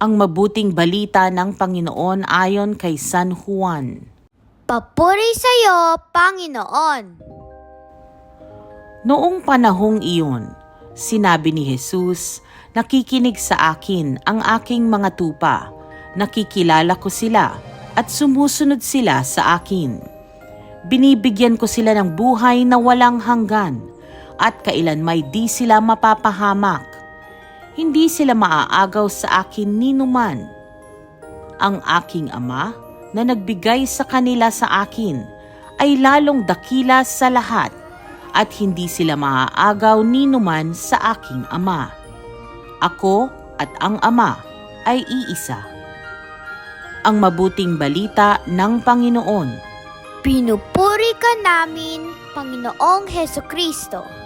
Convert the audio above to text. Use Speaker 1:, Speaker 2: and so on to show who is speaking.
Speaker 1: Ang mabuting balita ng Panginoon ayon kay San Juan.
Speaker 2: Papuri sa iyo, Panginoon.
Speaker 1: Noong panahong iyon, sinabi ni Jesus, Nakikinig sa akin ang aking mga tupa, nakikilala ko sila at sumusunod sila sa akin. Binibigyan ko sila ng buhay na walang hanggan at kailan may di sila mapapahamak. Hindi sila maaagaw sa akin ninuman. Ang aking ama na nagbigay sa kanila sa akin ay lalong dakila sa lahat at hindi sila maaagaw ninuman sa aking ama. Ako at ang ama ay iisa. Ang mabuting balita ng Panginoon.
Speaker 2: Pinupuri ka namin, Panginoong Heso Kristo.